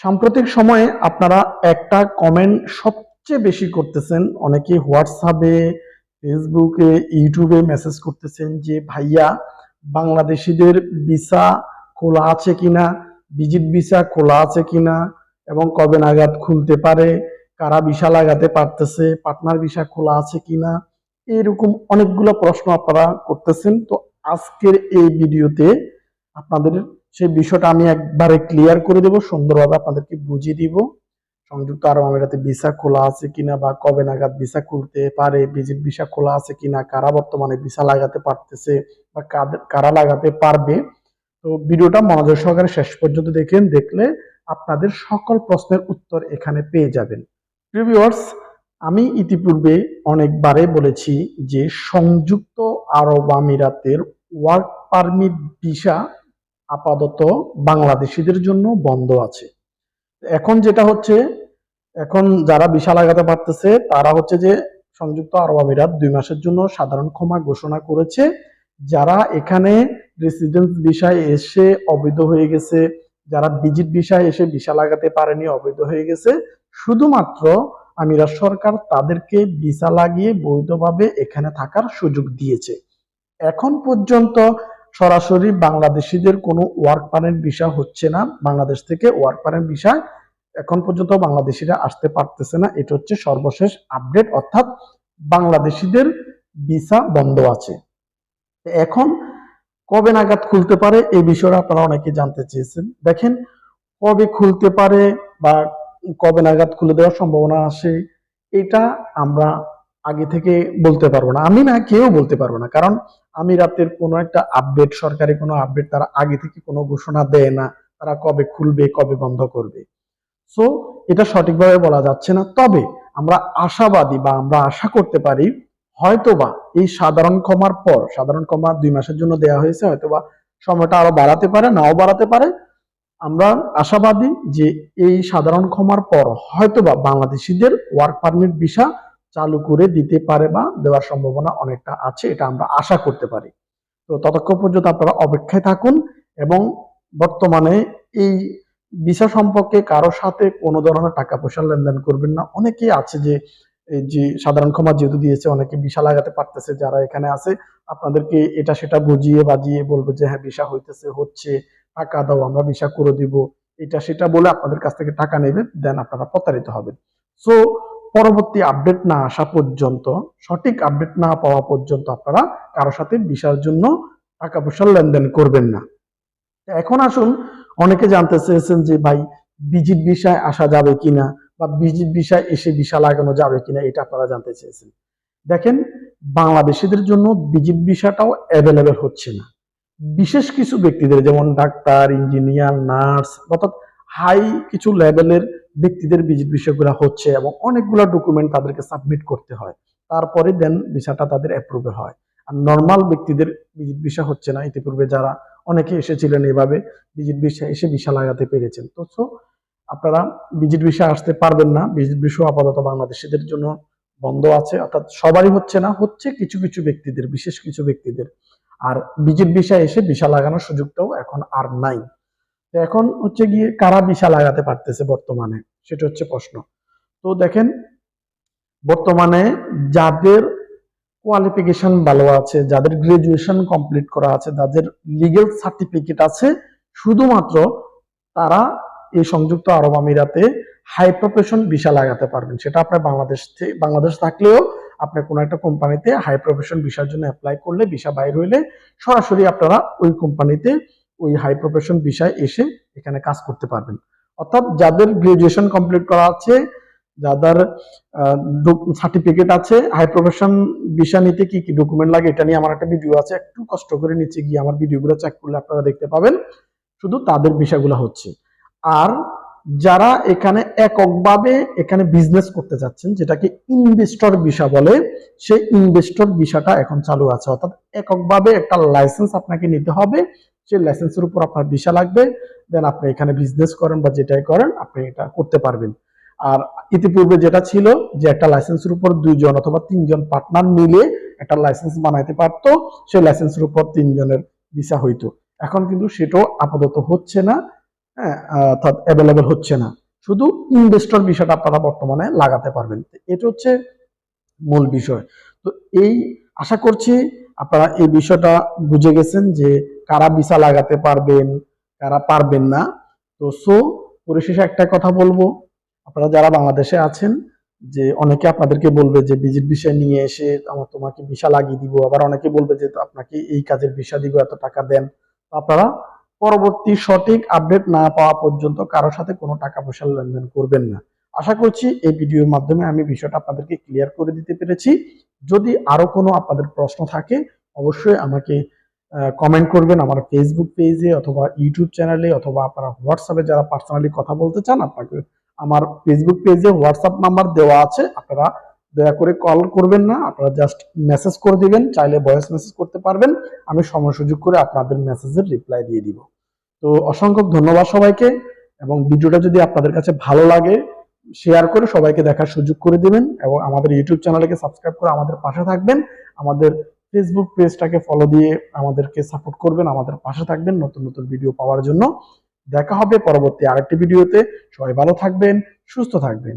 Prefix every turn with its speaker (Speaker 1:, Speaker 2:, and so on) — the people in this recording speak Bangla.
Speaker 1: সাম্প্রতিক সময়ে আপনারা একটা কমেন্ট সবচেয়ে বেশি করতেছেন। অনেকে হোয়াটসঅ্যাপে ফেসবুকে ইউটিউবে মেসেজ করতেছেন যে, ভাইয়া, বাংলাদেশিদের ভিসা খোলা আছে কিনা? ভিজিট ভিসা খোলা আছে কিনা? এবং কবে নাগাদ খুলতে পারে? কারা ভিসা লাগাতে পারতেছে? পার্টনার ভিসা খোলা আছে কিনা? এরকম অনেকগুলো প্রশ্ন আপনারা করতেছেন। তো আজকের এই ভিডিওতে আপনাদের সেই বিষয়টা আমি একবারে ক্লিয়ার করে দেব, সুন্দরভাবে আপনাদেরকে বুঝিয়ে দিব। সংযুক্ত আরব আমিরাতে ভিসা খোলা আছে কিনা বা কবে নাগাদ ভিসা খুলতে পারে ভিসা খোলা আছে কিনা, কারা বর্তমানে ভিসা লাগাতে পারতেছে বা কারা লাগাতে পারবে। তো ভিডিওটা মনোযোগ সহকারে শেষ পর্যন্ত দেখেন, দেখলে আপনাদের সকল প্রশ্নের উত্তর এখানে পেয়ে যাবেন। প্রিভিয়ার্স আমি ইতিপূর্বে অনেকবারে বলেছি যে সংযুক্ত আরব আমিরাতের ওয়ার্ক পারমিট ভিসা আপাতত বাংলাদেশিদের জন্য বন্ধ আছে। এখন যেটা হচ্ছে, এখন যারা ভিসা লাগাতে পারতেছে, তারা হচ্ছে যে সংযুক্ত আরব আমিরাত দুই মাসের জন্য সাধারণ ক্ষমা ঘোষণা করেছে। যারা এখানে রেসিডেন্স ভিসায় এসে অবৈধ হয়ে গেছে, যারা ভিজিট ভিসায় এসে ভিসা লাগাতে পারেনি, অবৈধ হয়ে গেছে, শুধুমাত্র আমিরাত সরকার তাদেরকে ভিসা লাগিয়ে বৈধভাবে এখানে থাকার সুযোগ দিয়েছে। এখন পর্যন্ত সরাসরি বাংলাদেশিদের কোনো ওয়ার্ক পারমিট ভিসা হচ্ছে না। বাংলাদেশ থেকে ওয়ার্ক পারমিট ভিসা এখন পর্যন্ত বাংলাদেশিরা আসতে পারতেছে না। এটা হচ্ছে সর্বশেষ আপডেট অর্থাৎ বাংলাদেশিদের ভিসা বন্ধ আছে। এখন কবে নাগাদ খুলতে পারে এই বিষয়টা আপনারা অনেকে জানতে চেয়েছেন। দেখেন, কবে খুলতে পারে বা কবে নাগাদ খুলে দেওয়ার সম্ভাবনা আসে এটা আমরা আগে থেকে বলতে পারব না। আমি না, কেউ বলতে পারব না। কারণ আমি রাতের কোনো একটা আপডেট সরকারি কোনো আপডেট তারা আগে থেকে কোনো ঘোষণা দেয় না। তারা কবে খুলবে, কবে বন্ধ করবে। সো এটা সঠিকভাবে বলা যাচ্ছে না। তবে আমরা আশাবাদী বা আমরা আশা করতে পারি, হয়তোবা এই সাধারণ ক্ষমার পর, সাধারণ ক্ষমা দুই মাসের জন্য দেওয়া হয়েছে, হয়তোবা সময়টা আরও বাড়াতে পারে, নাও বাড়াতে পারে। আমরা আশাবাদী যে এই সাধারণ ক্ষমার পর হয়তোবা বাংলাদেশিদের ওয়ার্ক পারমিট ভিসা চালু করে দিতে পারে বা দেওয়ার সম্ভাবনা অনেকটা আছে, এটা আমরা আশা করতে পারি। তো ততক্ষণ পর্যন্ত আপনারা অপেক্ষায় থাকুন এবং বর্তমানে এই ভিসা সম্পর্কে কারও সাথে কোনো ধরনের টাকা পয়সা লেনদেন করবেন না। অনেকেই আছে যে, এই যে সাধারণ ক্ষমা যেহেতু দিয়েছে, অনেকে ভিসা লাগাতে পারতেছে, যারা এখানে আছে, আপনাদেরকে এটা সেটা বুঝিয়ে বাজিয়ে বলবে যে হ্যাঁ ভিসা হইতেছে, হচ্ছে, টাকা দাও, আমরা ভিসা করে দিব। এটা সেটা বলে আপনাদের কাছ থেকে টাকা নেবে দেন আপনারা প্রতারিত হবেন। সো পরবর্তী আপডেট না আসা পর্যন্ত, সঠিক আপডেট না পাওয়া পর্যন্ত আপনারা কারও সাথে ভিসার জন্য টাকা পয়সা লেনদেন করবেন না। এখন আসুন, অনেকে জানতে চেয়েছেন যে ভাই ভিজিট বিষয় আসা যাবে কিনা বা ভিজিট ভিসায় এসে ভিসা লাগানো যাবে কিনা, এটা আপনারা জানতে চেয়েছেন। দেখেন, বাংলাদেশিদের জন্য ভিজিট ভিসাটাও অ্যাভেলেবেল হচ্ছে না। বিশেষ কিছু ব্যক্তিদের, যেমন ডাক্তার, ইঞ্জিনিয়ার, নার্স, অর্থাৎ হাই কিছু লেভেলের ব্যক্তিদের বিষয়গুলো হচ্ছে এবং অনেকগুলো ডকুমেন্ট তাদেরকে সাবমিট করতে হয়। তারপরে দেন ভিসাটা তাদের অ্যাপ্রুভে হয়। আর নর্মাল ব্যক্তিদের ভিজিট ভিসা হচ্ছে না। ইতিপূর্বে যারা অনেকে এসেছিলেন এভাবে ভিজিট ভিসা এসে ভিসা লাগাতে পেরেছেন। তো আপনারা ভিজিট ভিসা আসতে পারবেন না। ভিজিট ভিসা আপাতত বাংলাদেশিদের জন্য বন্ধ আছে। অর্থাৎ সবারই হচ্ছে না, হচ্ছে কিছু কিছু ব্যক্তিদের, বিশেষ কিছু ব্যক্তিদের। আর ভিজিট ভিসা এসে ভিসা লাগানোর সুযোগটাও এখন আর নাই। এখন হচ্ছে গিয়ে কারা ভিসা লাগাতে পারতেছে বর্তমানে? সেটা হচ্ছে প্রশ্ন। তো দেখেন, বর্তমানে যাদের কোয়ালিফিকেশন ভালো আছে, যাদের গ্রাজুয়েশন কমপ্লিট করা আছে, যাদের লিগেল সার্টিফিকেট আছে, শুধুমাত্র তারা এই সংযুক্ত আরব আমিরাতে হাই প্রফেশন ভিসা লাগাতে পারবেন। সেটা আপনার বাংলাদেশ থেকে বাংলাদেশ থাকলেও আপনি কোনো একটা কোম্পানিতে হাই প্রফেশন ভিসার জন্য অ্যাপ্লাই করলে ভিসা বাইর হইলে সরাসরি আপনারা ওই কোম্পানিতে ওই হাই প্রফেশন বিষয় এসে এখানে কাজ করতে পারবেন। অর্থাৎ যাদের গ্রাজুয়েশন কমপ্লিট করা আছে, যাদের সার্টিফিকেট আছে হাই প্রফেশন বিষয় নিতে কি কি ডকুমেন্ট লাগে এটা নিয়ে আমার একটা ভিডিও আছে, একটু কষ্ট করে নিচে গিয়ে আমার ভিডিওগুলো চেক করলে আপনারা দেখতে পাবেন। শুধু তাদের বিষয়গুলো হচ্ছে। আর যারা এখানে এককভাবে এখানে বিজনেস করতে যাচ্ছেন, যেটাকে ইনভেস্টর ভিসা বলে, সেই ইনভেস্টর ভিসাটা এখন চালু আছে। অর্থাৎ এককভাবে একটা লাইসেন্স আপনাকে নিতে হবে। সেই লাইসেন্সের উপর আপনার ভিসা লাগবে দেন আপনি এখানে বিজনেস করেন বা যেটাই করেন, আপনি এটা করতে পারবেন। আর ইতিপূর্বে যেটা ছিল যে একটা লাইসেন্সের উপর দুইজন অথবা তিনজন পার্টনার মিলে একটা লাইসেন্স বানাইতে পারতো, সেই লাইসেন্সের উপর তিনজনের ভিসা হইতো। এখন কিন্তু সেটাও আপাতত হচ্ছে না হ্যাঁ অর্থাৎ অ্যাভেলেবেল হচ্ছে না। শুধু ইনভেস্টর বিষয়টা আপনারা বর্তমানে লাগাতে পারবেন। এটা হচ্ছে মূল বিষয়। তো এই আশা করছি আপনারা এই বিষয়টা বুঝে গেছেন যে কারা ভিসা লাগাতে পারবেন, কারা পারবেন না। তো সো পরিশেষে একটা কথা বলব। আপনারা যারা বাংলাদেশে আছেন, যে অনেকে আপনাদেরকে বলবে যে ভিজিট বিষয় নিয়ে এসে আমার তোমাকে ভিসা লাগিয়ে দিব, আবার অনেকে বলবে যে আপনাকে এই কাজের ভিসা দিব, এত টাকা দেন। আপনারা পরবর্তী সঠিক আপডেট না পাওয়া পর্যন্ত কারোর সাথে কোনো টাকা পয়সা লেনদেন করবেন না। আশা করছি এই ভিডিওর মাধ্যমে আমি বিষয়টা আপনাদেরকে ক্লিয়ার করে দিতে পেরেছি। যদি আরও কোনো আপনাদের প্রশ্ন থাকে, অবশ্যই আমাকে কমেন্ট করবেন আমার ফেসবুক পেজে অথবা ইউটিউব চ্যানেলে অথবা আপনারা হোয়াটসঅ্যাপে যারা পার্সোনালি কথা বলতে চান, আপনাকে আমার ফেসবুক পেজে হোয়াটসঅ্যাপ নাম্বার দেওয়া আছে। আপনারা দয়া করে কল করবেন না, আপনারা জাস্ট মেসেজ করে দিবেন, চাইলে ভয়েস মেসেজ করতে পারবেন। আমি সময় সুযোগ করে আপনাদের মেসেজের রিপ্লাই দিয়ে দিব। তো অসংখ্য ধন্যবাদ সবাইকে, এবং ভিডিওটা যদি আপনাদের কাছে ভালো লাগে শেয়ার করে সবাইকে দেখার সুযোগ করে দিবেন, এবং আমাদের ইউটিউব চ্যানেলকে সাবস্ক্রাইব করে আমাদের পাশে থাকবেন। আমাদের ফেসবুক পেজটাকে ফলো দিয়ে আমাদেরকে সাপোর্ট করবেন, আমাদের পাশে থাকবেন নতুন নতুন ভিডিও পাওয়ার জন্য। দেখা হবে পরবর্তী আরেকটি ভিডিওতে সবাই ভালো থাকবেন, সুস্থ থাকবেন।